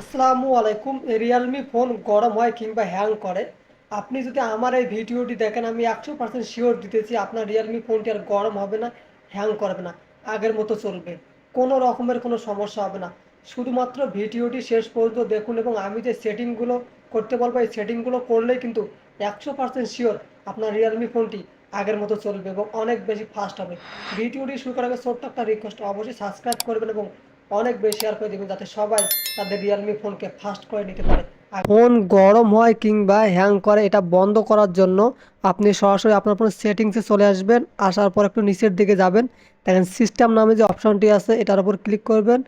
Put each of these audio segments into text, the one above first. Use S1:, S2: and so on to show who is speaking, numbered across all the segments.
S1: আসসালামু আলাইকুম Realme phone গরম হয় কিংবা হ্যাং করে। আপনি যদি আমার এই ভিডিওটি দেখেন, আমি একশো পার্সেন্ট শিওর দিতেছি আপনার রিয়েলমি ফোনটি আর গরম হবে না হ্যাং করবে না, আগের মতো চলবে। কোনো রকমের কোনো সমস্যা হবে না। শুধুমাত্র ভিডিওটি শেষ পর্যন্ত দেখুন এবং আমি যে সেটিংগুলো করতে বলব, এই সেটিংগুলো করলেই কিন্তু একশো পার্সেন্ট শিওর আপনার রিয়েলমি ফোনটি আগের মতো চলবে এবং অনেক বেশি ফাস্ট হবে। ভিডিওটি শুরু করার আগে ছোট্ট একটা রিকোয়েস্ট অবশ্যই সাবস্ক্রাইব করবেন এবং অনেক বেশি শেয়ার করে দেবেন যাতে সবাই তাদের রিয়েলমি ফোনকে ফাস্ট করে নিতে পারে। ফোন গরম হয় কিংবা হ্যাং করে, এটা বন্ধ করার জন্য আপনি সরাসরি আপনার ফোনের সেটিংসে চলে আসবেন, আসার পর একটু নিচের দিকে যাবেন। দেখেন সিস্টেম নামে যে অপশনটি আছে, এটার উপর ক্লিক করবেন।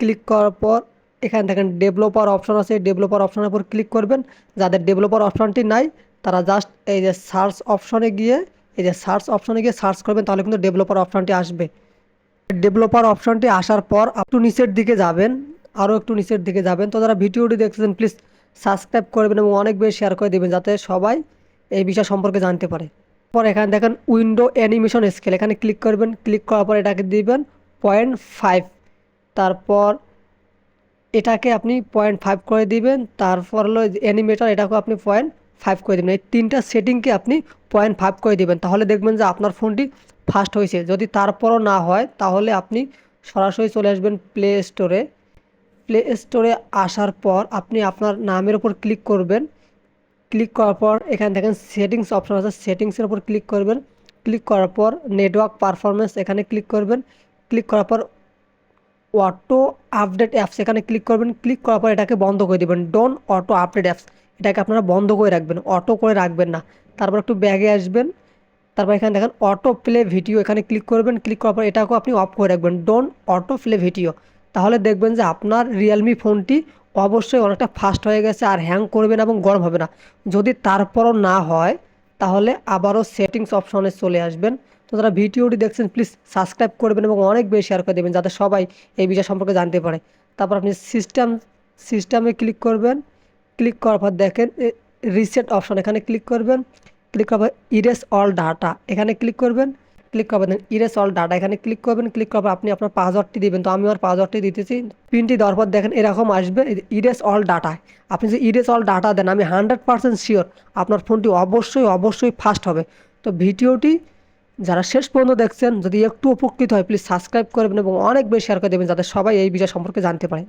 S1: ক্লিক করার পর এখানে দেখেন ডেভেলপার অপশন আছে ডেভেলপার অপশনের উপর ক্লিক করবেন। যাদের ডেভেলপার অপশনটি নাই, তারা জাস্ট এই যে সার্চ অপশনে গিয়ে, এই যে সার্চ অপশনে গিয়ে সার্চ করবেন, তাহলে কিন্তু ডেভেলপার অপশনটি আসবে। ডেভেলপার অপশনটি আসার পর একটু নিচের দিকে যাবেন আরও একটু নিচের দিকে যাবেন। তো যারা ভিডিওটি দেখতেছেন প্লিজ সাবস্ক্রাইব করবেন এবং অনেক বেশি শেয়ার করে দেবেন যাতে সবাই এই বিষয় সম্পর্কে জানতে পারে। পর এখানে দেখেন উইন্ডো অ্যানিমেশন স্কেল এখানে ক্লিক করবেন। ক্লিক করার পর এটাকে দিবেন পয়েন্ট ফাইভ তারপর এটাকে আপনি পয়েন্ট ফাইভ করে দিবেন। তারপর হলো অ্যানিমেটর এটাকেও আপনি পয়েন্ট ফাইভ করে দেবেন। এই তিনটা সেটিংকে আপনি পয়েন্ট ফাইভ করে দিবেন। তাহলে দেখবেন যে আপনার ফোনটি ফাস্ট হয়েছে। যদি তারপরও না হয়, তাহলে আপনি সরাসরি চলে আসবেন প্লে স্টোরে প্লে স্টোরে আসার পর আপনি আপনার নামের উপর ক্লিক করবেন। ক্লিক করার পর এখানে দেখেন সেটিংস অপশন আছে। সেটিংসের উপর ক্লিক করবেন। ক্লিক করার পর নেটওয়ার্ক পারফরমেন্স এখানে ক্লিক করবেন। ক্লিক করার পর অটো আপডেট অ্যাপস এখানে ক্লিক করবেন। ক্লিক করার পর এটাকে বন্ধ করে দেবেন। ডোন অটো আপডেট অ্যাপস এটাকে আপনারা বন্ধ করে রাখবেন। অটো করে রাখবেন না। তারপর একটু ব্যাগে আসবেন। তারপর এখানে দেখেন অটো প্লে ভিডিও এখানে ক্লিক করবেন ক্লিক করার পর এটাকেও আপনি অফ করে রাখবেন। ডোন অটো প্লে ভিডিও তাহলে দেখবেন যে আপনার রিয়েলমি ফোনটি অবশ্যই অনেকটা ফাস্ট হয়ে গেছে আর হ্যাং করবে না এবং গরম হবে না। যদি তারপরও না হয়, তাহলে আবারও সেটিংস অপশনে চলে আসবেন। তো যারা ভিডিওটি দেখছেন প্লিজ সাবস্ক্রাইব করবেন এবং অনেক বেশি শেয়ার করে দেবেন যাতে সবাই এই বিষয় সম্পর্কে জানতে পারে। তারপর আপনি সিস্টেম সিস্টেমে ক্লিক করবেন। ক্লিক করার পর দেখেন রিসেট অপশন এখানে ক্লিক করবেন। ক্লিক পর ইরেস অল ডাটা এখানে ক্লিক করবেন ক্লিক করবেন ইরেস অল ডাটা এখানে ক্লিক করবেন ক্লিক পর আপনি আপনার পাসওয়ার্ডটি দিবেন। তো আমি আমার পাসওয়ার্ডটি দিতেছি, পিনটি দেওয়ার পর দেখেন এরকম আসবে ইরেস অল ডাটা আপনি যদি ইরেস অল ডাটা দেন, আমি হান্ড্রেড পার্সেন্ট শিওর আপনার ফোনটি অবশ্যই অবশ্যই ফাস্ট হবে। তো ভিডিওটি যারা শেষ পর্যন্ত দেখছেন, যদি একটু উপকৃত হয় প্লিজ সাবস্ক্রাইব করবেন এবং অনেক বেশি শেয়ার করে দেবেন, যাতে সবাই এই বিষয় সম্পর্কে জানতে পারে।